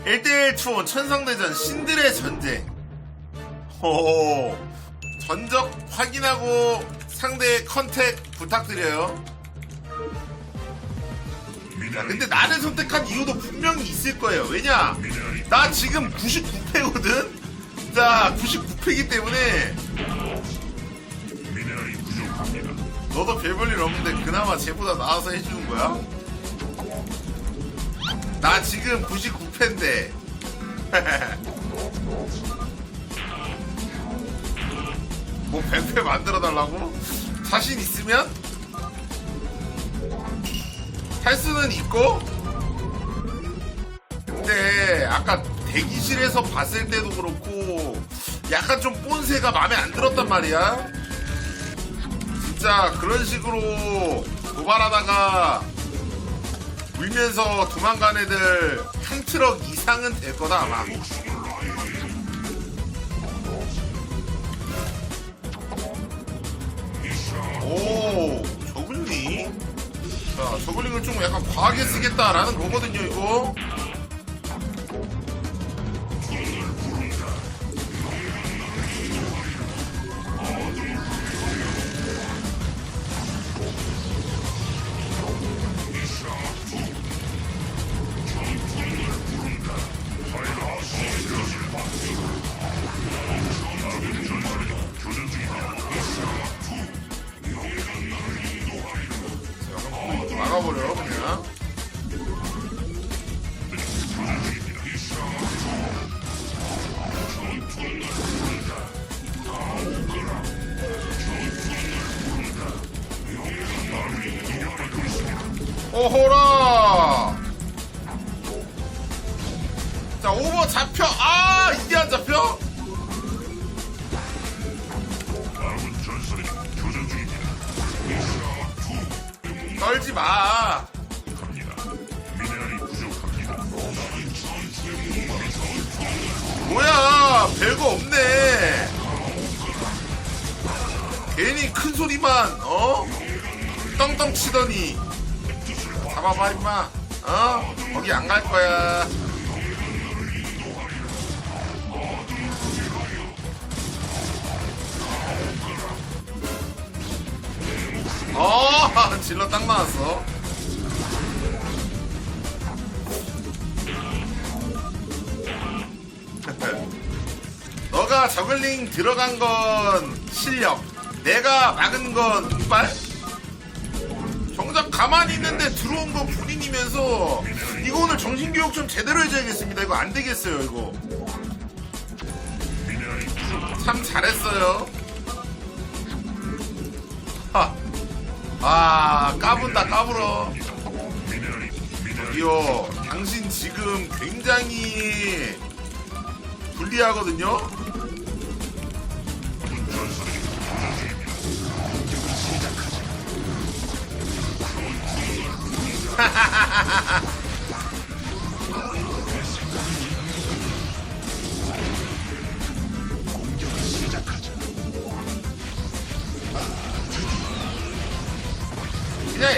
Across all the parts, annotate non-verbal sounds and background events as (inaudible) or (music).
1대1 투혼 천상대전 신들의 전쟁. 호 전적 확인하고 상대 컨택 부탁드려요. 야, 근데 나를 선택한 이유도 분명히 있을 거예요. 왜냐? 나 지금 99패거든? 자, 99패이기 때문에. 너도 별 볼일 없는데 그나마 쟤보다 나아서 해주는 거야? 나 지금 99 패인데. (laughs) 뭐 100패 만들어 달라고? 자신 있으면? 할 수는 있고? 근데 아까 대기실에서 봤을 때도 그렇고 약간 좀 꼰세가 마음에 안 들었단 말이야. 진짜 그런 식으로 도발하다가 울면서 도망간 애들 한 트럭 이상은 될 거다 아마. 오 저글링. 자 저글링을 좀 약간 과하게 쓰겠다라는 거거든요 이거. 떨지 마. 뭐야, 별거 없네. 괜히 큰 소리만, 어? 떵떵 치더니. 잡아봐, 임마. 어? 거기 안 갈 거야. 어, (laughs) 질러 딱 나왔어. (laughs) 너가 저글링 들어간 건 실력, 내가 막은 건 운빨? 정작 가만히 있는데 들어온 건 본인이면서 이거 오늘 정신교육 좀 제대로 해줘야겠습니다. 이거 안 되겠어요, 이거. 참 잘했어요. 아, 까분다, 까불어. 이요, 당신 지금 굉장히 불리하거든요? 교전 (laughs)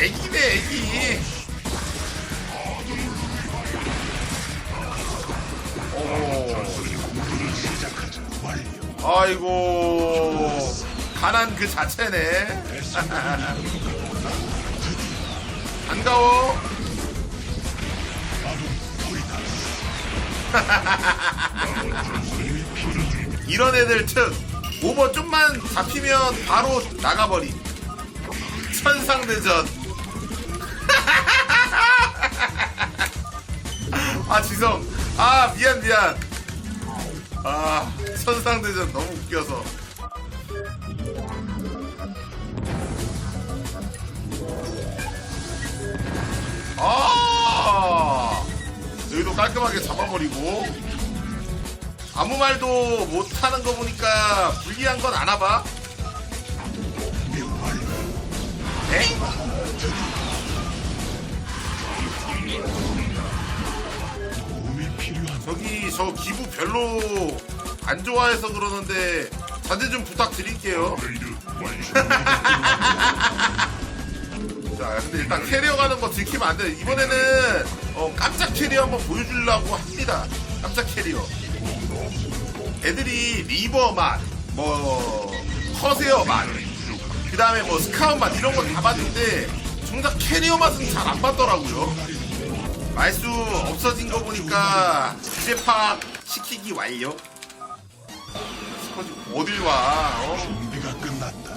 애기네, 애기. 오. 아이고. 가난 그 자체네. (laughs) 반가워. (laughs) 이런 애들 특 오버 좀만 잡히면 바로 나가버림 천상대전 아 지성. 아 미안 미안. 아 천상대전 너무 웃겨서. 아! 여기도 깔끔하게 잡아버리고. 아무 말도 못하는 거 보니까 불리한 건 아나 봐. 에? 저기 저 기부 별로 안 좋아해서 그러는데 자제 좀 부탁드릴게요. 레이드 완료. (laughs) 자, 근데 일단 캐리어 가는 거 들키면 안 돼. 이번에는 어, 깜짝 캐리어 한번 보여주려고 합니다. 깜짝 캐리어. 애들이 리버 맛, 뭐 커세어 맛, 그 다음에 뭐 스카웃 맛 이런 거 다 봤는데 정작 캐리어 맛은 잘 안 봤더라고요. 말수 없어진 거 보니까 주제 파악 시키기 완료. 스커지 어딜 와? 어? 준비가 끝났다.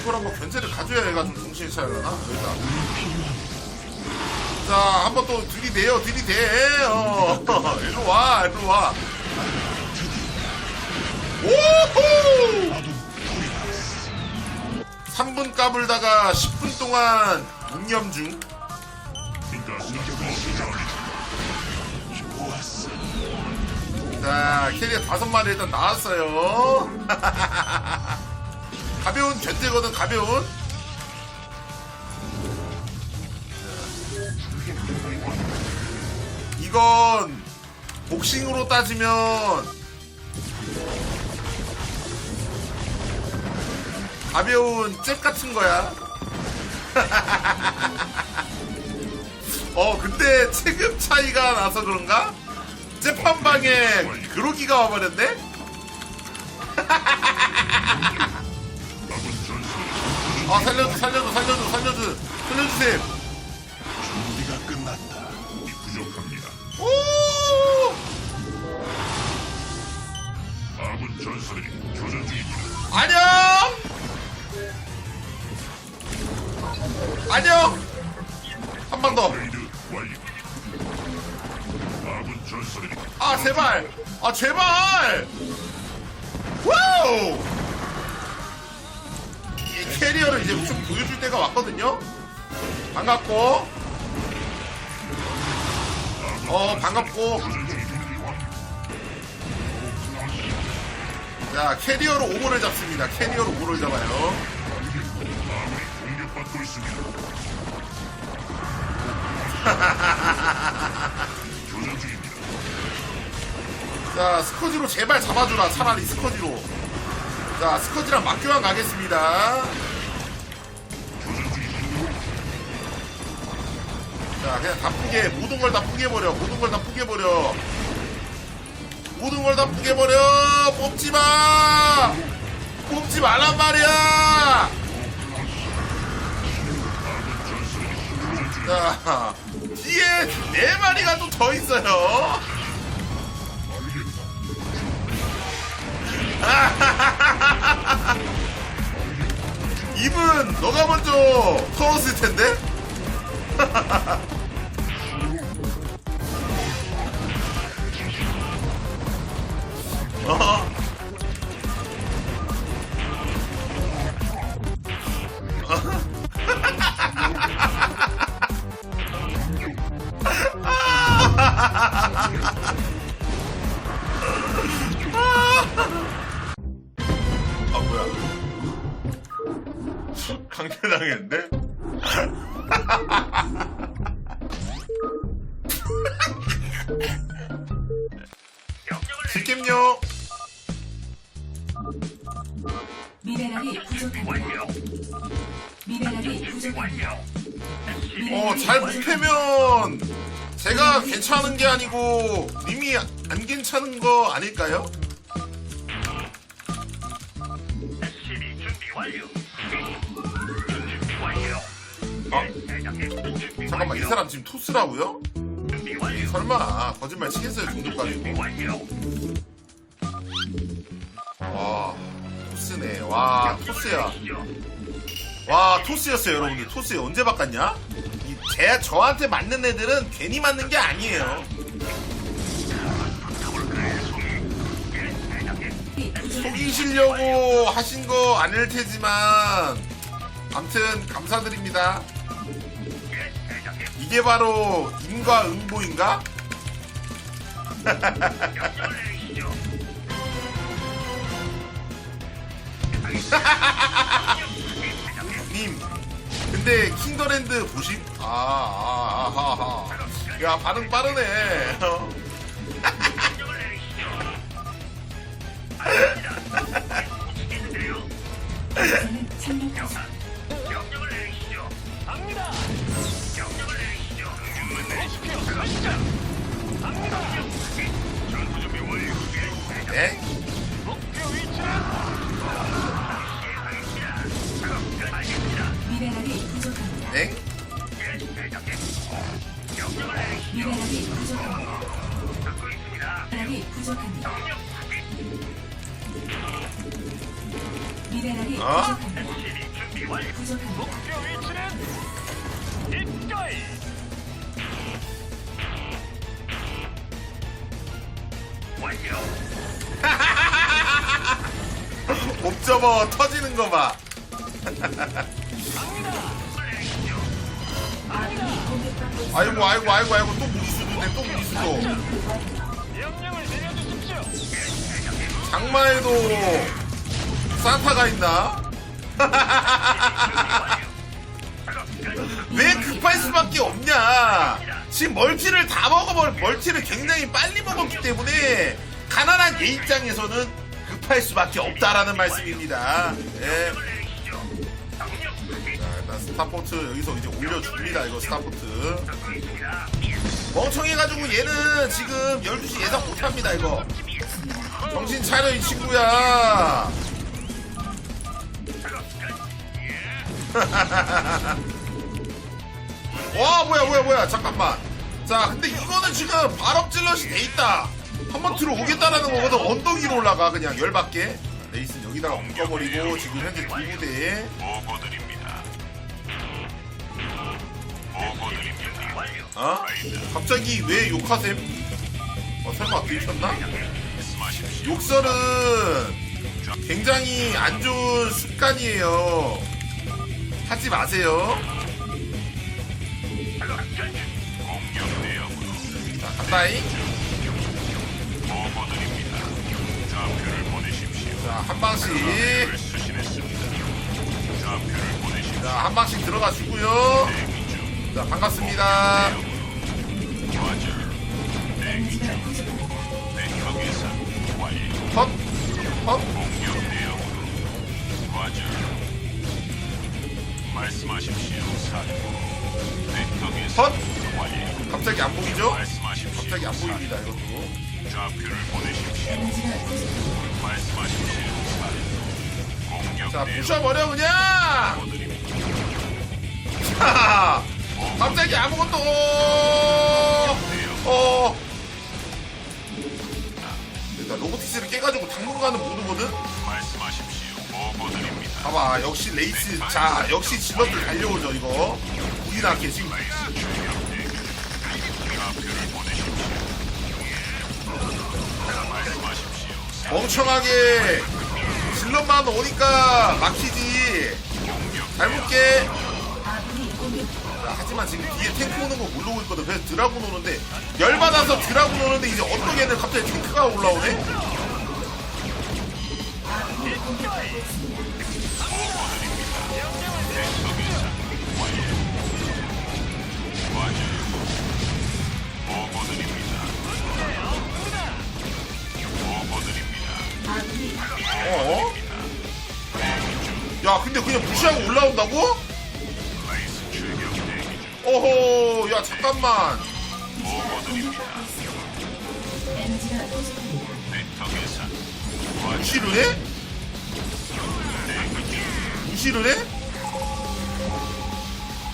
이걸 한번 견제를 가져야 얘가 좀 정신이 차려나? 일단. 자, 한번 또 들이대요, 들이대. 어, 일로 와, 일로 와. 오호! 3분 까불다가 10분 동안 묵념 중. 자, 캐리어 다섯 마리 일단 나왔어요. (laughs) 가벼운 견제거든, 가벼운. 이건 복싱으로 따지면 가벼운 잽 같은 거야. (laughs) 어, 근데 체급 차이가 나서 그런가? 재판방에 그로기가 와버렸네? (laughs) 아 살려줘 살려줘 살려줘 살려줘 살려주세요 준비가 끝났다. 부족합니다. 오 아군 전설이 교전 중입니다. 안녕 안녕 한 번 더. 전설이 제발! 아 제발! 와우! 이 캐리어를 이제 좀 보여줄 때가 왔거든요? 반갑고. 어 반갑고. 자 캐리어로 오버를 잡습니다. 캐리어로 오버를 잡아요 (laughs) 자 스커지로 제발 잡아주라. 차라리 스커지로. 자 스커지랑 맞교환 가겠습니다. 자 그냥 다 뿌게 모든 걸다 뿌개버려. 모든 걸다 뿌개버려. 모든 걸다 뿌개버려. 뽑지마! 뽑지 말란 말이야! 자 뒤에 네 마리가 또 더 있어요 (laughs) 입은 너가 먼저 털었을 텐데 (laughs) 어. 강퇴당했는데? 질겜요 미네랄이 부족합니다. 미네랄이 부족합니다. 어, 잘 못하면 제가 괜찮은 게 아니고 님이 안 괜찮은 거 아닐까요? 잠깐만 이. 사람 지금 토스라고요? 설마 거짓말 치겠어요 종족가지고. 와 토스네 와 토스야 와 토스였어요 여러분들 토스 언제 바꿨냐? 이제 저한테 맞는 애들은 괜히 맞는 게 아니에요 속이시려고 하신 거 아닐 테지만 암튼 감사드립니다. 이게 바로 인과 응보인가? 명령을 내리시죠. 님 근데 킹더랜드 보시 아, 아, 아, 아, 야 반응 빠르네 (laughs) 네? 미네랄이 부족합니다. 네? 미네랄이 부족합니다. 미네랄이 부족합니다. 미네랄이 어? 부족합니다. 부족합니다. 목표 위치는 입가이 군이 공격받고 있습니다. 아이고 아이고 아이고 아이고 또 무리수도네 또 무리수도. 장마에도 산타가 있나? (laughs) 왜 급할 수밖에 없냐? 지금 멀티를 다 먹어버 멀티를 굉장히 빨리 먹었기 때문에 가난한 개 입장에서는 급할 수밖에 없다라는 말씀입니다. 예. 자, 일단 스타포트 여기서 이제 올려줍니다. 이거 스타포트. 멍청해가지고 얘는 지금 12시 예상 못합니다. 이거. 정신 차려 이 친구야. (laughs) 와 뭐야 뭐야 뭐야 잠깐만 자 근데 이거는 지금 발업질럿이 돼 있다 한번 들어오겠다라는 거거든 언덕 위로 올라가 그냥 열받게 레이스는 여기다가 묶어버리고 지금 현재 두 부대에 보고드립니다. 보고드립니다. 어? 갑자기 왜 욕하셈? 어 설마 들켰나? 욕설은 굉장히 안 좋은 습관이에요 하지 마세요 간다잉 보고드립니다. 좌표를 보내십시오. 자 한 방씩 좌표를 수신했습니다. 좌표를 보내십시오. 자 한 방씩 들어가 주고요. 자 반갑습니다. 헛! 헛! 말씀하십시오. 예산 헛! 갑자기 안 보이죠? 갑자기 안. 보입니다 이것도 좌표를 보내십시오. 에너지가 부족합니다. 말씀하십시오. 공격 자 부셔버려 그냥. 자, 갑자기 아무것도 어 일단 로보티스를 깨가지고 당분간은 모르거든 말씀하십시오. 보고드립니다. 봐봐 역시 레이스 자 역시 질럿들 달려오죠 이거 우리나게 지금 멍청하게 질럿만 오니까 막히지 잘 볼게 아군이 공격 자, 하지만 지금 뒤에 탱크 오는 거 모르고 있거든. 그래서 드라군 오는데 열받아서 드라군 오는데 이제 어떤 애는 갑자기 탱크가 올라오네. 보고드립니다. 어? 야, 근데 그냥 무시하고 올라온다고? 어허, 야 잠깐만. 무시를 해? 무시를 해?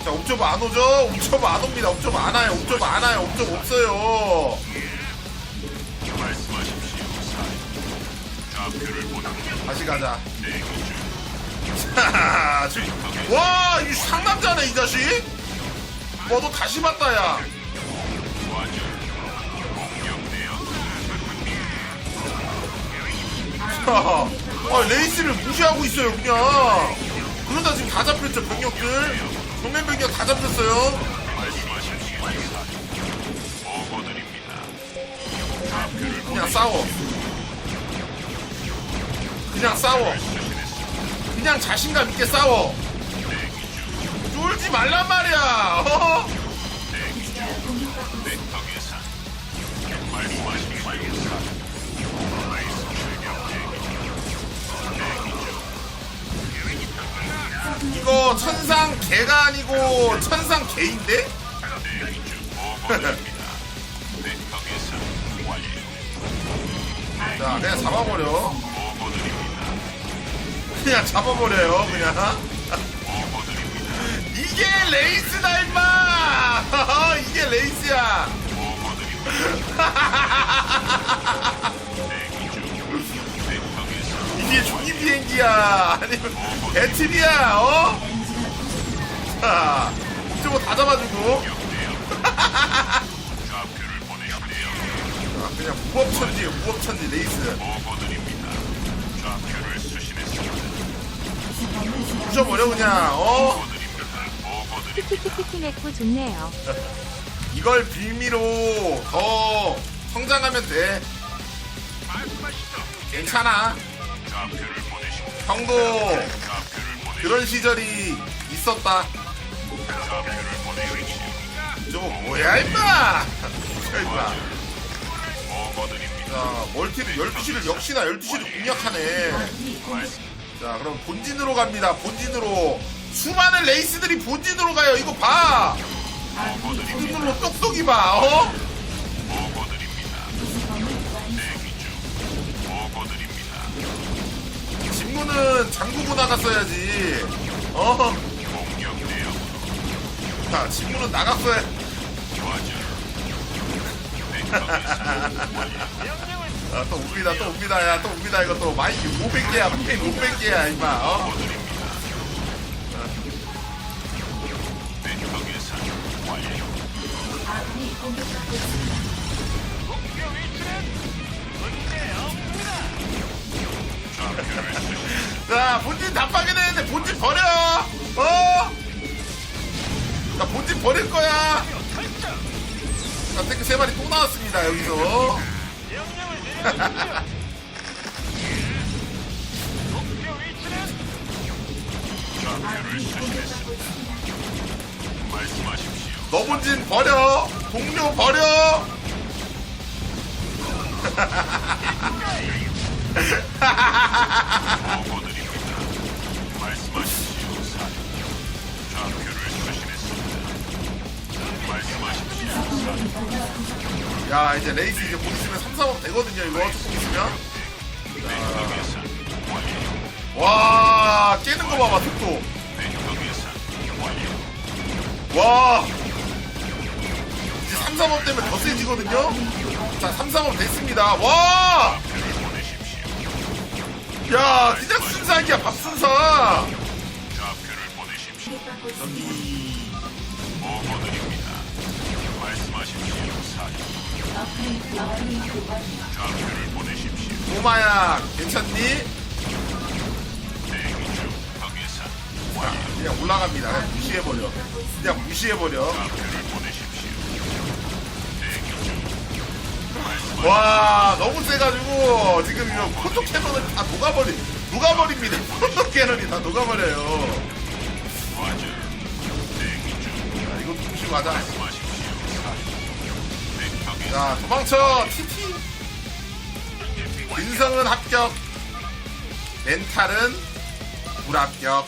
자, 옵저버 안 오죠? 옵저버 안 옵니다. 옵저버 안 와요. 옵저버 안 와요. 옵저버 없어요. 다시 가자. 자, (laughs) 와, 이 상남자네 이 자식. 와, 너 다시 봤다 야. 내역. (laughs) 아, 레이스를 무시하고 있어요, 그냥. 그러다 지금 다 잡혔죠, 병력들. 정면 병력 다 잡혔어요. 그냥 싸워. 그냥 싸워. 그냥 자신감 있게 싸워. 쫄지 말란 말이야. 어? 이거 천상 개가 아니고 천상 개인데? (laughs) 자 그냥 잡아버려. 그냥 잡아버려요 그냥. (laughs) 이게 레이스다 임마 (laughs) 이게 레이스야. (laughs) 이게 종이 비행기야 아니면 배틀이야 어? 자 목적어 다 잡아주고. 아, 그냥 무법천지 무법천지 레이스 부셔버려 그냥 어? 키키키키키네코 좋네요. (laughs) 이걸 빌미로 더 성장하면 돼. 괜찮아. 형도. 그런 시절이 있었다. 저거 뭐야 임마 뭐야 임마. 자 멀티를 12시를 역시나 12시를 공략하네 자 그럼 본진으로 갑니다 본진으로 수많은 레이스들이 본진으로 가요 이거 봐 본진으로 똑똑이 봐 어? 보고드립니다. 대기 중. 보고드립니다. 직무는 장구고 나갔어야지 어? 공격 내역으로 자 직무는 나갔어야 과절. (laughs) 아, 또 웁니다 또 웁니다 야또 웁니다 이거 또 많이 500개야 500개야 임마 어? 수신했습니다. 자 본진 다 파괴되는데 본진 버려 어? 자 본진 버릴 거야 자 탱크 세 마리 또 나왔습니다 여기서 좌표를 수신했습니다. 말씀하십시오. 너 본진 버려 동료 버려 보고드립니다. 말씀하십시오. 사령. 좌표를 수신했습니다. 말씀하십시오. 사령. 야 이제 레이스 이제 곧 있으 면 3, 4업 되거든요 이거 조금 있으면 완료. 와 깨는 거 봐봐 속도. 와 이제 3, 4업 되면 더 세지거든요 자 3, 4업 됐습니다 와. 야, 그냥 순삭이야, 밥순삭! 여기, 꼬마야, 괜찮니? 그냥 올라갑니다. 그냥 무시해버려. 그냥 무시해버려. 와, 너무 세가지고, 지금 이거 포토 캐논을 다 녹아버리, 녹아버립니다. (laughs) 포토 캐논이 다 녹아버려요. 중. 자, 이거 가자. 자, 도망쳐, 티티. 인성은 합격. 멘탈은 불합격.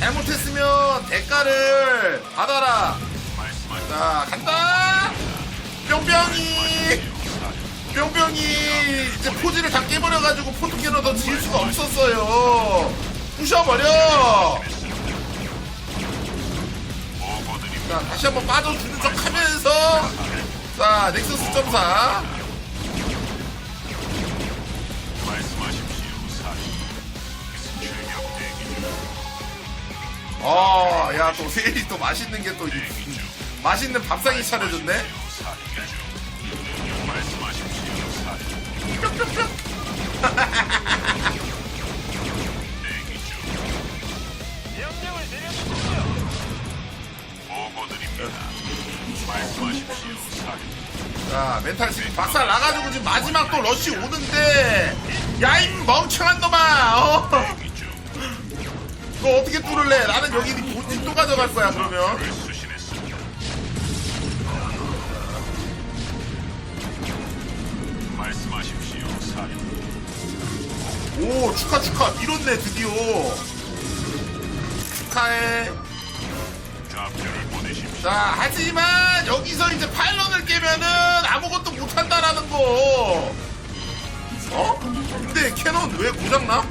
잘못했으면 대가를 받아라. 자 간다 뿅뿅이 뿅뿅이 이제 포즈를 다 깨버려가지고 포토캐너 더 지을 수가 없었어요 부셔버려 자 다시 한번 빠져주는 척 하면서 자 넥서스 점사 대기 중. 어야 또 세일이 또 맛있는 게 또. 맛있는 밥상이 차려졌네 중. 말씀하십시오. 사령. 보고드립니다. 말씀하십시오. 사령. 자 멘탈 지금 박살 나가지고 지금 마지막 또 러쉬 오는데 야임 멍청한 놈아 어? 대기 중. 너 어떻게 뚫을래 나는 여기 네 본진 또 가져갈 거야 그러면 를 수신했습니다. 말씀하십시오. 사령. 오 축하 축하 밀었네 드디어 축하해. 자, 하지만 여기서 이제 파일런을 깨면은 아무것도 못한다라는 거. 어? 근데 캐논 왜 고장나?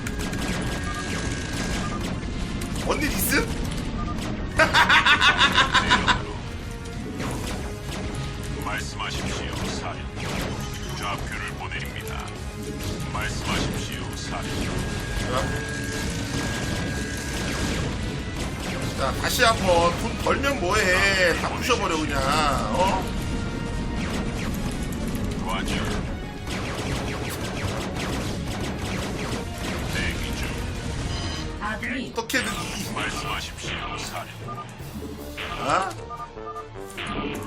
다시 한번 돈 벌면 뭐해 다 부셔버려 그냥 어? 어떻게든 말씀하십시오, 사령. 어?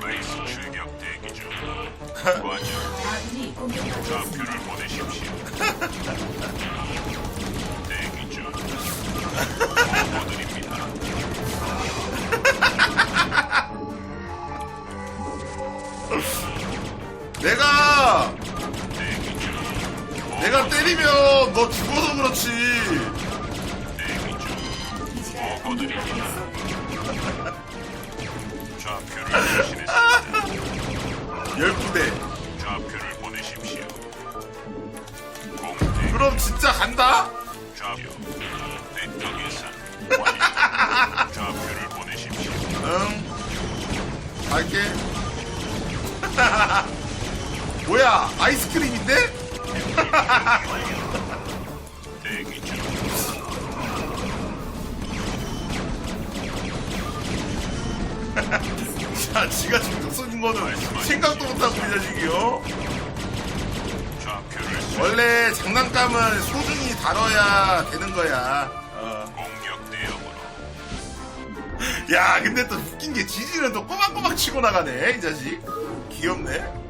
레이스 출격 대기 중. (laughs) 과절. 공격받고 있습니다. 좌표를 보내십시오. (laughs) 너 죽어서 그렇지 대기 중. 보고드립니다. 좌표를 수신했습니다. 열부대 좌표를 보내십시오. 공대 그럼 진짜 간다? 좌표. 대격 예산. 완료. 좌표를 보내십시오. 응 갈게 (laughs) 뭐야 아이스크림인데? (laughs) 자 지가 지금 쏘는 거는 생각도 못하고 이 자식이요? 원래 장난감은 소중히 다뤄야 되는 거야. 어. 야 근데 또 웃긴 게 지지는 또 꼬박꼬박 치고 나가네 이 자식. 귀엽네